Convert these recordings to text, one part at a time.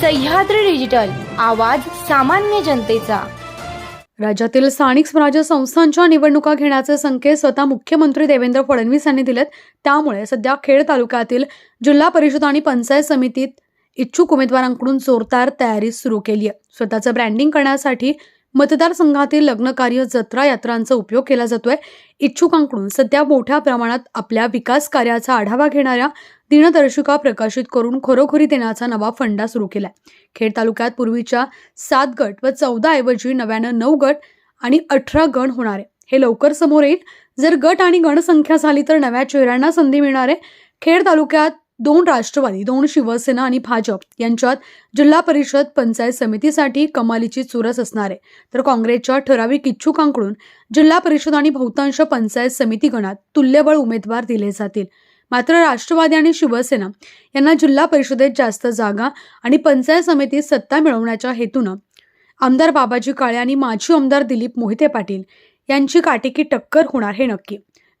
Sahyadri digital आवाज सामान्य जनतेचा. राज्यातील स्थानिक स्वराज्य संस्थांच्या निवडणुका घेण्याचे संकेत स्वतः मुख्यमंत्री देवेंद्र फडणवीस यांनी दिलेत. त्यामुळे सध्या खेड तालुक्यातील जिल्हा परिषद आणि पंचायत समितीत इच्छुक उमेदवारांकडून जोरदार तयारी सुरू केली आहे स्वतःचं ब्रँडिंग करण्यासाठी मतदारसंघातील लग्नकार्य जत्रा यात्रांचा उपयोग केला जातोय. इच्छुकांकडून सध्या मोठ्या प्रमाणात आपल्या विकास कार्याचा आढावा घेणाऱ्या दिनदर्शिका प्रकाशित करून खरोखरी देण्याचा नवा फंडा सुरू केलाय. खेड तालुक्यात पूर्वीच्या सात गट व चौदा ऐवजी नव्यानं नऊ गट आणि अठरा गण होणार आहे हे लवकर समोर येईल. जर गट आणि गणसंख्या झाली तर नव्या चेहऱ्यांना संधी मिळणार आहे. खेड तालुक्यात दोन राष्ट्रवादी दोन शिवसेना आणि भाजप यांच्यात जिल्हा परिषद पंचायत समितीसाठी कमालीची चुरस असणार आहे. तर काँग्रेसच्या ठराविक इच्छुकांकडून जिल्हा परिषद आणि बहुतांश पंचायत समिती गणात तुल्यबळ उमेदवार दिले जातील. मात्र राष्ट्रवादी आणि शिवसेना यांना जिल्हा परिषदेत जास्त जागा आणि पंचायत समितीत सत्ता मिळवण्याच्या हेतूनं आमदार बाबाजी काळे आणि माजी आमदार दिलीप मोहिते पाटील यांची काटेकी टक्कर होणार हे नक्की.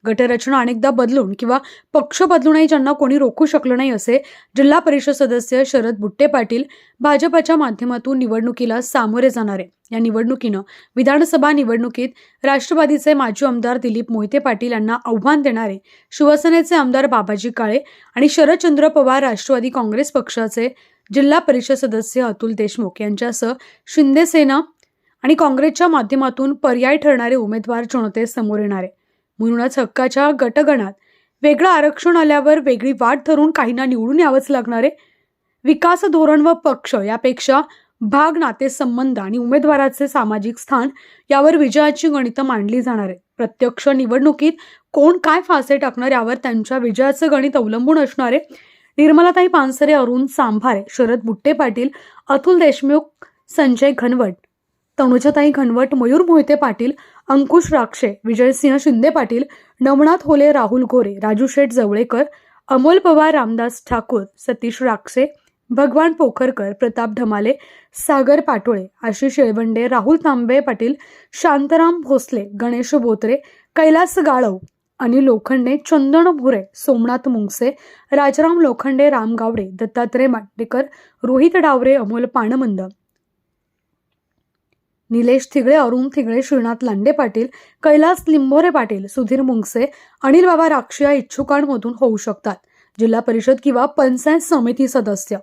गटरचना अनेकदा बदलून किंवा पक्ष बदलूनही ज्यांना कोणी रोखू शकलं नाही असे जिल्हा परिषद सदस्य शरद बुट्टे पाटील भाजपच्या माध्यमातून निवडणुकीला सामोरे जाणारे. या निवडणुकीनं विधानसभा निवडणुकीत राष्ट्रवादीचे माजी आमदार दिलीप मोहिते पाटील यांना आव्हान देणारे शिवसेनेचे आमदार बाबाजी काळे आणि शरदचंद्र पवार राष्ट्रवादी काँग्रेस पक्षाचे जिल्हा परिषद सदस्य अतुल देशमुख यांच्यासह शिंदे सेना आणि काँग्रेसच्या माध्यमातून पर्याय ठरणारे उमेदवार जनतेसमोर येणार. आहे म्हणूनच हक्काच्या गटगणात वेगळं आरक्षण आल्यावर वेगळी वाट धरून काहींना निवडून यावंच लागणार आहे. विकास धोरण व पक्ष यापेक्षा भाग नातेसंबंध आणि उमेदवाराचे सामाजिक स्थान यावर विजयाची गणितं मांडली जाणार आहेत. प्रत्यक्ष निवडणुकीत कोण काय फासे टाकणार यावर त्यांच्या विजयाचं गणित अवलंबून असणार आहे. निर्मलाताई पानसरे अरुण सांभारे शरद बुट्टे पाटील अतुल देशमुख संजय घनवट तनुजाताई घनवट मयूर मोहिते पाटील अंकुश राक्षे विजयसिंह शिंदे पाटील नवनाथ होले राहुल गोरे राजू शेठ जवळेकर अमोल पवार रामदास ठाकूर सतीश राक्षे भगवान पोखरकर प्रताप ढमाले सागर पाटोळे आशिष येळवंडे राहुल तांबे पाटील शांताराम भोसले गणेश बोत्रे कैलास गाळव अनिल लोखंडे चंदन भुरे सोमनाथ मुंगसे राजाराम लोखंडे राम गावडे दत्तात्रय माटेकर रोहित डावरे अमोल पाणमंद निलेश थिगळे अरुण थिगळे श्रीनाथ लांडे पाटील कैलास लिंबोरे पाटील सुधीर मुंगसे अनिल बाबा राक्षे या इच्छुकांमधून होऊ शकतात. जिल्हा परिषद किंवा पंचायत समिती सदस्य.